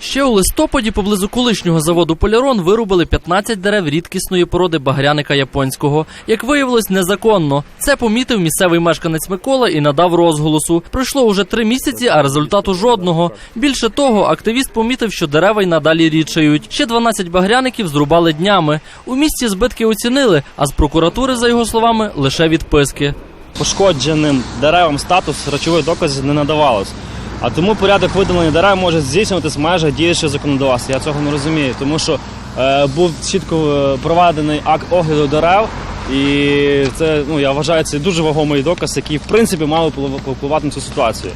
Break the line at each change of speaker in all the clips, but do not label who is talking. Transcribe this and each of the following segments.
Ще у листопаді поблизу колишнього заводу Полярон вирубали 15 дерев рідкісної породи багряника японського. Як виявилось, незаконно. Це помітив місцевий мешканець Микола і надав розголосу. Пройшло уже три місяці, а результату жодного. Більше того, активіст помітив, що дерева й надалі рідшають. Ще 12 багряників зрубали днями. У місті збитки оцінили, а з прокуратури, за його словами, лише відписки.
пошкодженим деревам статус речових доказів не надавалось. А тому порядок видалення дерев може здійснюватись в межах діючого законодавства. Я цього не розумію, тому що е, був чітко е, проведений акт огляду дерев, і це ну я вважаю це дуже вагомий доказ, який в принципі мав вплив- впливати на цю ситуацію.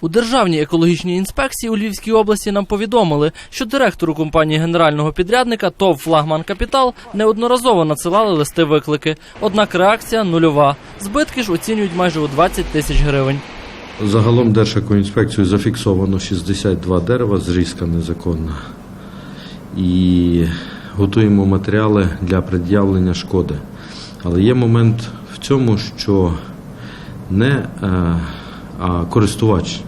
У Державній екологічній інспекції у Львівській області нам повідомили, що директору компанії генерального підрядника ТОВ Флагман Капітал неодноразово надсилали листи виклики. Однак реакція нульова. Збитки ж оцінюють майже у 20 тисяч гривень.
Загалом Держекоінспекцією зафіксовано 62 дерева, зрізка незаконна. І готуємо матеріали для пред'явлення шкоди. Але є момент в цьому, що не е, а користувач,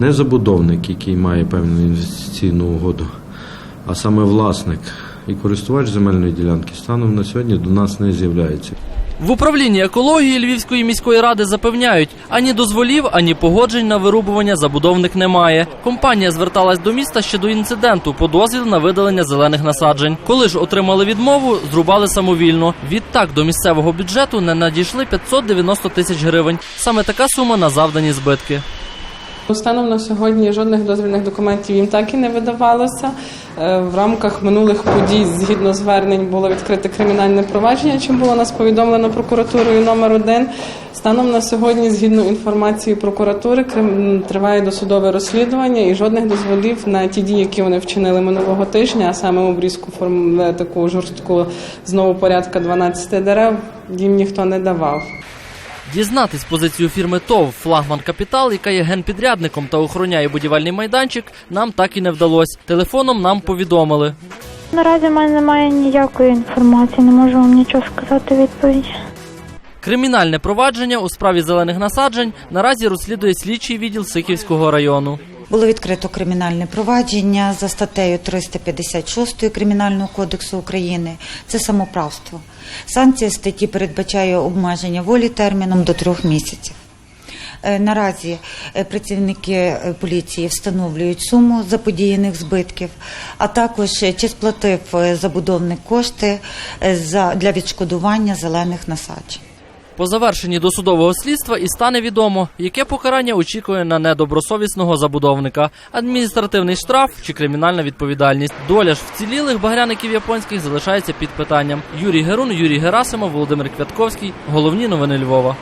не забудовник, який має певну інвестиційну угоду, а саме власник і користувач земельної ділянки станом на сьогодні до нас не з'являється.
В управлінні екології Львівської міської ради запевняють, ані дозволів, ані погоджень на вирубування забудовник немає. Компанія зверталась до міста ще до інциденту по дозвіл на видалення зелених насаджень. Коли ж отримали відмову, зрубали самовільно. Відтак до місцевого бюджету не надійшли 590 тисяч гривень. Саме така сума на завдані збитки.
Станом на сьогодні жодних дозвільних документів їм так і не видавалося. Е, В рамках минулих подій, згідно звернень, було відкрите кримінальне провадження, чим було нас повідомлено прокуратурою номер 1 Станом на сьогодні, згідно інформації прокуратури, триває досудове розслідування і жодних дозволів на ті дії, які вони вчинили минулого тижня, а саме обрізку форм таку жорстку знову порядка 12 дерев, їм ніхто не давав.
Дізнатись позицію фірми ТОВ Флагман Капітал, яка є генпідрядником та охороняє будівельний майданчик, нам так і не вдалося. Телефоном нам повідомили.
Наразі в мене немає ніякої інформації, не можу вам нічого сказати відповідь.
Кримінальне провадження у справі зелених насаджень наразі розслідує слідчий відділ Сихівського району.
Було відкрито кримінальне провадження за статтею 356 Кримінального кодексу України. Це самоправство. Санкція статті передбачає обмеження волі терміном до трьох місяців. Е, Наразі е, працівники е, поліції встановлюють суму заподіяних збитків, а також чи сплатив забудовник кошти для відшкодування зелених насаджень.
По завершенні досудового слідства і стане відомо, яке покарання очікує на недобросовісного забудовника: адміністративний штраф чи кримінальна відповідальність. Доля ж вцілілих багряників японських залишається під питанням. Юрій Герун, Юрій Герасимов, Володимир Квятковський. Головні новини Львова.